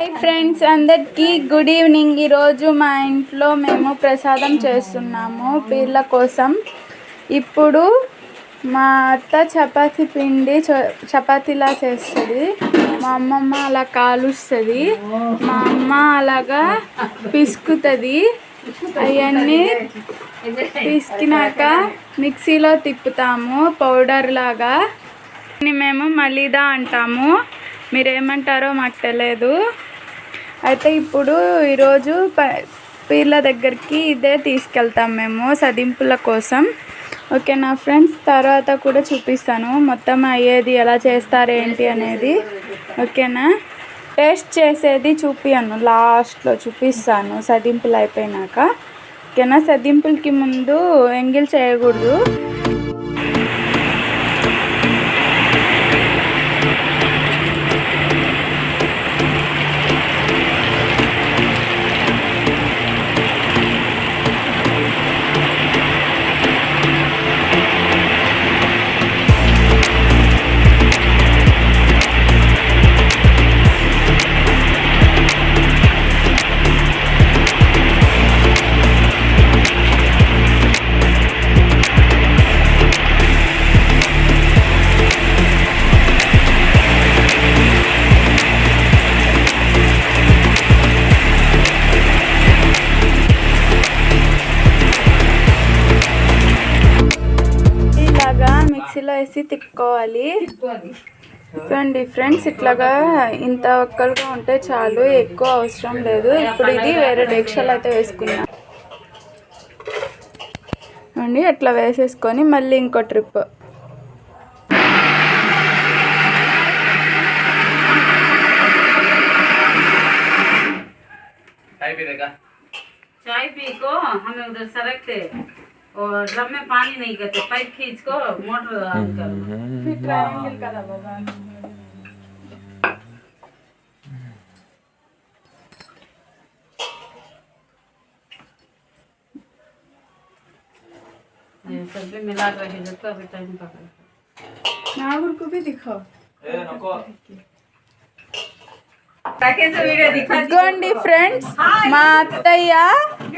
Hi friends అందరికీ good evening. ఈరోజు మా ఇంట్లో మేము ప్రసాదం చేస్తున్నాము పీర్ల కోసం. ఇప్పుడు మా అత్త చపాతి పిండి చ- చపాతీలా చేస్తుంది. మా అమ్మమ్మ అలా కాలుస్తుంది. మా అమ్మ అలాగా పిసుకుతుంది. అవన్నీ పిసికినాక మిక్సీలో తిప్పుతాము పౌడర్ లాగా. మేము మలీదా అంటాము. మీరేమంటారో మాకు తెలియదు అయితే ఇప్పుడు ఈరోజు ప పీర్ల దగ్గరికి ఇదే తీసుకెళ్తాం మేము సదింపుల కోసం. ఓకే నా ఫ్రెండ్స్? తర్వాత కూడా చూపిస్తాను మొత్తం అయ్యేది ఎలా చేస్తారు ఏంటి అనేది. ఓకేనా? టేస్ట్ చేసేది చూపియను లాస్ట్లో చూపిస్తాను సదింపులు అయిపోయినాక. ఓకేనా? సదింపులకి ముందు ఎంగిల్ చేయకూడదు. మిక్సీలో వేసి తిప్పుకోవాలి చూడండి ఫ్రెండ్స్ ఇట్లాగా ఇంత ఒక్కలుగా ఉంటే చాలు ఎక్కువ అవసరం లేదు ఇప్పుడు ఇది వేరే డెక్షలు అయితే వేసుకున్నాం చూడండి అట్లా వేసేసుకొని మళ్ళీ ఇంకో ట్రిప్ चाय पी देगा चाय पी को हमें उधर सरकते और ड्रम में पानी नहीं करते पाइप खींच को मोटर ऑन कर ये सब भी मिला कर रखे जब अभी टाइम पकड़ ए नको वीडियो दिखा ఇదిగోండి ఫ్రెండ్స్ మా అత్తయ్య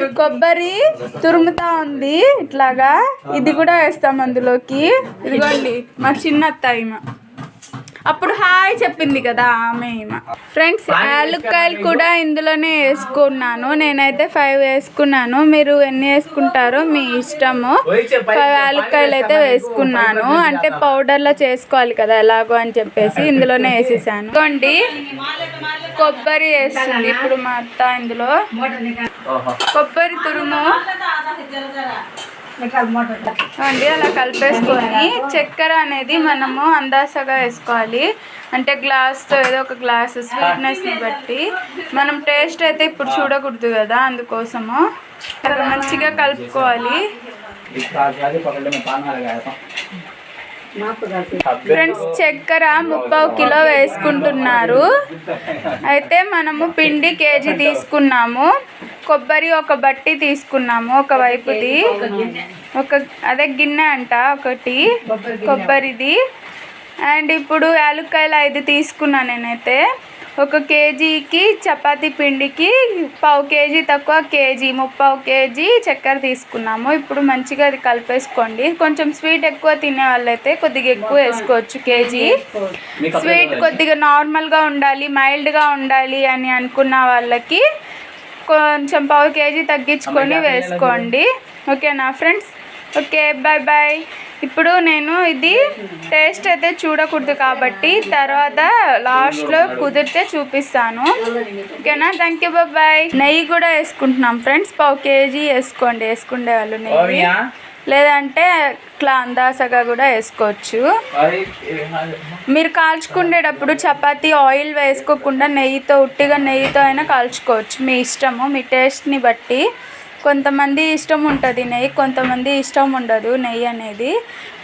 కొబ్బరి తురుముతా ఉంది ఇట్లాగా. ఇది కూడా వేస్తాం అందులోకి. ఇదిగోండి మా చిన్న అత్తయ్య ఈమె. అప్పుడు హాయ్ చెప్పింది కదా ఆమె ఈమె. ఫ్రెండ్స్ యాలుక్కాయలు కూడా ఇందులోనే వేసుకున్నాను. నేనైతే ఫైవ్ వేసుకున్నాను. మీరు ఎన్ని వేసుకుంటారో మీ ఇష్టము. ఫైవ్ యాలుక్కాయలు అయితే వేసుకున్నాను. అంటే పౌడర్లో చేసుకోవాలి కదా ఎలాగో అని చెప్పేసి ఇందులోనే వేసేసాను. ఇదిగోండి. కొబ్బరి వేస్తుంది. ఇప్పుడు మా అత్త ఇందులో కొబ్బరి తురుము. అండి అలా కలిపేసుకొని చక్కెర అనేది మనము అందాసగా వేసుకోవాలి. అంటే గ్లాస్తో ఏదో ఒక గ్లాస్ స్వీట్నెస్ని బట్టి. మనం టేస్ట్ అయితే ఇప్పుడు చూడకూడదు కదా అందుకోసము. మంచిగా కలుపుకోవాలి. ఫ్రెండ్స్ చక్కెర ముప్పావు కిలో వేసుకుంటున్నారు. అయితే మనము పిండి కేజీ తీసుకున్నాము. కొబ్బరి ఒక బట్టి తీసుకున్నాము ఒక వైపుది. ఒక అదే గిన్నె అంట ఒకటి కొబ్బరిది. అండ్ ఇప్పుడు యాలుక్కాయలు ఐదు తీసుకున్నాను నేనైతే. ఒక కేజీకి చపాతీ పిండికి పావు కేజీ తక్కువ కేజీ ముప్పావు కేజీ చక్కెర తీసుకున్నాము. ఇప్పుడు మంచిగా అది కలిపేసుకోండి. కొంచెం స్వీట్ ఎక్కువ తినే వాళ్ళైతే కొద్దిగా ఎక్కువ వేసుకోవచ్చు కేజీ. స్వీట్ కొద్దిగా నార్మల్గా ఉండాలి మైల్డ్గా ఉండాలి అని అనుకున్న వాళ్ళకి కొంచెం పావు కేజీ తగ్గించుకొని వేసుకోండి. ఓకేనా ఫ్రెండ్స్? ఓకే బాయ్ బాయ్ ఇప్పుడు నేను ఇది టేస్ట్ అయితే చూడకూడదు కాబట్టి తర్వాత లాస్ట్లో కుదిరితే చూపిస్తాను. ఓకేనా? థ్యాంక్ యూ బాబాయ్ నెయ్యి కూడా వేసుకుంటున్నాం ఫ్రెండ్స్. పావు కేజీ వేసుకోండి. వేసుకునే వాళ్ళు నెయ్యి. లేదంటే ఇట్లా అందాసగా కూడా వేసుకోవచ్చు. మీరు కాల్చుకునేటప్పుడు చపాతి ఆయిల్ వేసుకోకుండా నెయ్యితో ఉట్టిగా నెయ్యితో అయినా కాల్చుకోవచ్చు. మీ ఇష్టము మీ టేస్ట్ని బట్టి. కొంతమంది ఇష్టం ఉంటుంది నెయ్యి కొంతమంది ఇష్టం ఉండదు నెయ్యి అనేది.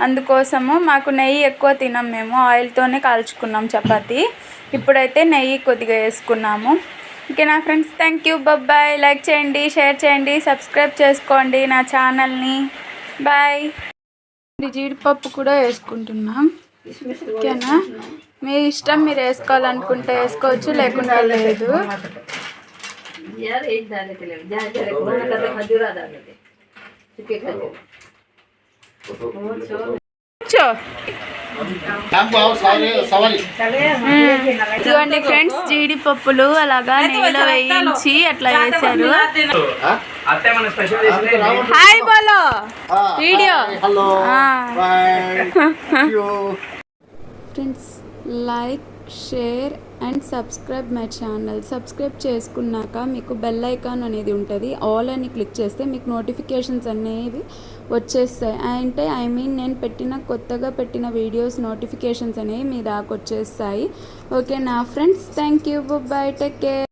అందుకోసము మాకు నెయ్యి ఎక్కువ తినం మేము ఆయిల్తోనే కాల్చుకున్నాం చపాతి. ఇప్పుడైతే నెయ్యి కొద్దిగా వేసుకున్నాము. ఓకే నా friends? Thank you. Bye like చేయండి షేర్ చేయండి సబ్స్క్రైబ్ చేసుకోండి నా ఛానల్ని. బాయ్. జీడిపప్పు కూడా వేసుకుంటున్నాం. ఓకేనా? మీ ఇష్టం మీరు వేసుకోవాలనుకుంటే వేసుకోవచ్చు లేకుండా లేదు. यार एक डाले के लिए जा जा कोना करते खजूरा डाले थे सूखे खजूर वो छोड़ కూర్చో ఇదిగోండి ఫ్రెండ్స్ జీడిపప్పులు అలాగా నెయ్యిలో వేయించి అట్లా వేశారు అత్తే మన స్పెషల్ చేసింది హాయ్ బోలో వీడియో హలో ఆ. Bye friends like share and subscribe my channel subscribe చేసుకున్నాక మీకు బెల్ ఐకాన్ అనేది ఉంటుంది. ఆల్ అని క్లిక్ చేస్తే మీకు నోటిఫికేషన్స్ అనేవి వచ్చేస్తాయి. అంటే ఐ మీన్ నేను పెట్టిన కొత్తగా పెట్టిన వీడియోస్ నోటిఫికేషన్స్ అనేవి మీ దాకా వచ్చేస్తాయి. ఓకే నా friends thank you bye take care